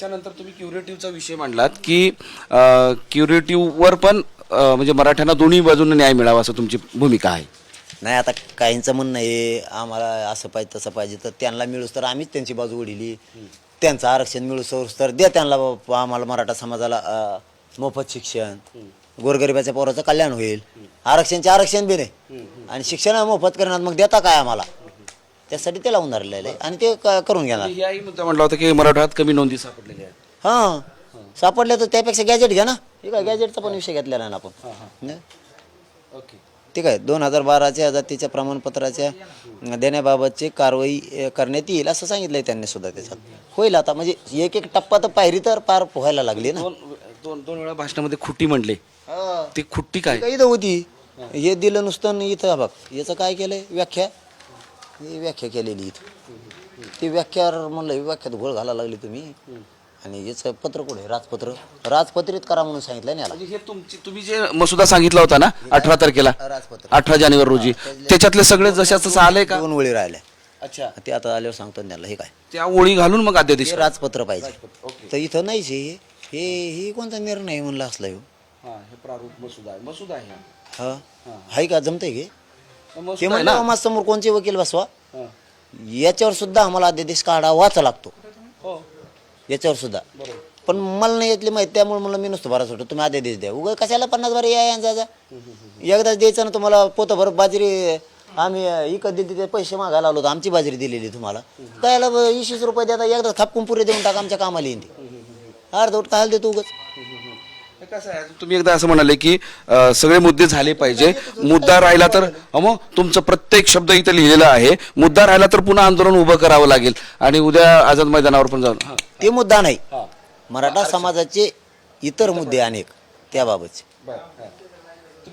त्याच्यानंतर तुम्ही क्युरेटिव्हचा विषय मांडलात की क्युरेटिव्हवर पण म्हणजे मराठ्यांना दोन्ही बाजूने न्याय मिळावा असं तुमची भूमिका आहे. नाही आता काहींचं म्हणणं आहे आम्हाला असं पाहिजे तसं पाहिजे तर त्यांना मिळूस तर आम्हीच त्यांची बाजू ओढिली त्यांचं आरक्षण मिळूस तर द्या त्यांना आम्हाला मराठा समाजाला मोफत शिक्षण गोरगरिबाच्या पोराचं कल्याण होईल. आरक्षणचे आरक्षण बी नाही. आणि शिक्षण मोफत करणार मग देता काय आम्हाला? त्यासाठी ते लावून धरलेलं आहे. आणि ते क- करून घेणार. याही मुद्दा म्हटला होता की मराठवाड्यात कमी नोंदी सापडलेल्या आहेत. हां. सापडले तर त्यापेक्षा गॅजेट घ्या ना. ठीक आहे गॅजेटचा पण विषय घेतलेला आहे ना आपण? ओके. ठीक आहे दोन हजार बाराच्या जातीच्या प्रमाणपत्राच्या देण्याबाबतची कारवाई अ, करण्यात येईल असं सांगितलंय त्यांनी सुद्धा त्याच्यात. होईल आता म्हणजे एक एक टप्पा तर पायरी तर पार पोहायला लागली ना. दोन दोन दोन वेळा भाषणामध्ये खुट्टी म्हणले. ती खुट्टी काय? काही होती हे. दिलं नुसतं आणि इथं बघ. याचं काय केलंय? व्याख्या? ही व्याख्या केलेली इथं. ती व्याख्यावर म्हणलं ही व्याख्यात घोळ घालायला लागली तुम्ही. आणि याचं पत्र कुठे? राजपत्र. राजपत्रित करा म्हणून सांगितलं ना याला. म्हणजे हे तुमची तुम्ही जे मसुदा सांगितला होता ना अठरा तारखेला? राजपत्र. अठरा जानेवारी रोजी. त्याच्यातले सगळे जशाच तसं आलंय का? दोन वेळी राहिल्या अच्छा. ते आता आल्यावर सांगतो ना त्याला हे काय? त्या ओळी घालून मग अध्यादेश हे राजपत्र पाहिजे. तर इथं नाहीच हे. हे हे कोणता निर्णय आहे म्हणलं असला ह्यो? हा हे प्रारूप मसुदा आहे. मसुदा आहे. हा. हाय का? जमतंय घे. मसुदा ते आहे म्हणलं ना. माझ समोर कोणचे वकील बसवा. याच्यावर सुद्धा आम्हाला अध्यादेश काढावाच लागतो. हो. याच्यावर सुद्धा. पण मला नाही यातली माहिती त्यामुळे मला मी नुसतं भरा सुटतो तुम्ही अध्यादेश द्या. उगा कशाला पन्नास बार या यांचा जा एकदाच द्यायचं ना तुम्हाला पोतं भर बाजरी आम्ही इकत दिली ते पैसे मागायला आलो होतो. आमची बाजरी दिलेली तुम्हाला. कायला वीस रुपये देता एकदा खापकून पुरे देऊन टाका आमच्या कामाला येईन अर्धवट काय देतो उगाच. कसं आहे? तुम्ही एकदा असं म्हणाले की अं, सगळे मुद्दे झाले पाहिजे. मुद्दा राहिला तर अहो, मग तुमचं प्रत्येक शब्द इथं लिहिलेला आहे. मुद्दा राहिला तर पुन्हा आंदोलन उभं करावं लागेल. आणि उद्या आझाद मैदानावर पण जाऊन हा. ते मुद्दा नाही. हा. मराठा समाजाचे इतर मुद्दे अनेक त्याबाबतचे. बरं, हा.